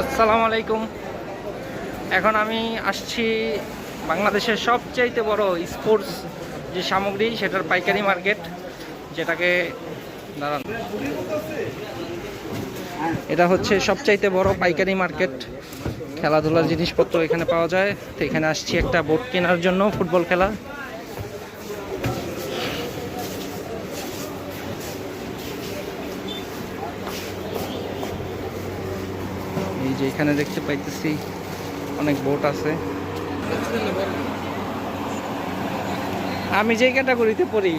আসসালামু আলাইকুম। এখন আমি আসছি বাংলাদেশের সবচাইতে বড় স্পোর্টস যে সামগ্রী, সেটার পাইকারি মার্কেট, যেটাকে দাঁড়ান। এটা হচ্ছে সবচাইতে বড় পাইকারি মার্কেট। খেলাধুলার জিনিসপত্র এখানে পাওয়া যায়। তো এখানে আসছি একটা বোট কেনার জন্য, ফুটবল খেলা। এই যে এখানে দেখতে পাইতেছি অনেক বোট আছে। আমি যে ক্যাটাগরিতে পড়ি।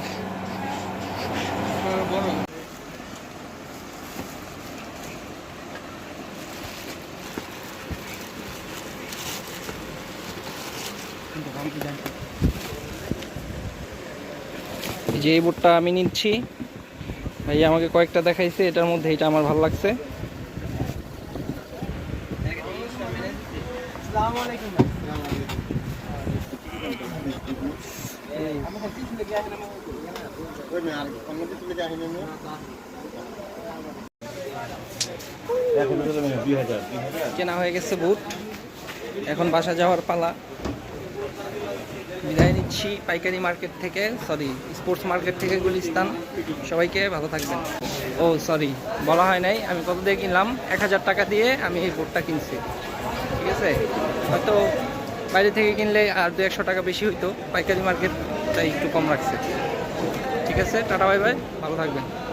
যে বোটটা আমি নিচ্ছি। ভাই আমাকে কয়েকটা দেখাইছে, এটার মধ্যে এটা আমার ভালো লাগছে। কেনা হয়ে গেছে বুট। এখন বাসা যাওয়ার পালা। বিদায় নিচ্ছি পাইকারি মার্কেট থেকে সরি স্পোর্টস মার্কেট থেকে গুলিস্তান। সবাইকে ভালো থাকবেন। ও সরি বলা হয় নাই, আমি কত দিয়ে কিনলাম? এক হাজার টাকা দিয়ে আমি এই বোটটা কিনছি। আছে? হয়তো বাইরে থেকে কিনলে আর দু একশো টাকা বেশি হইতো। পাইকারি মার্কেট তাই একটু কম রাখছে। ঠিক আছে, টাটা, বাই বাই। ভালো থাকবেন।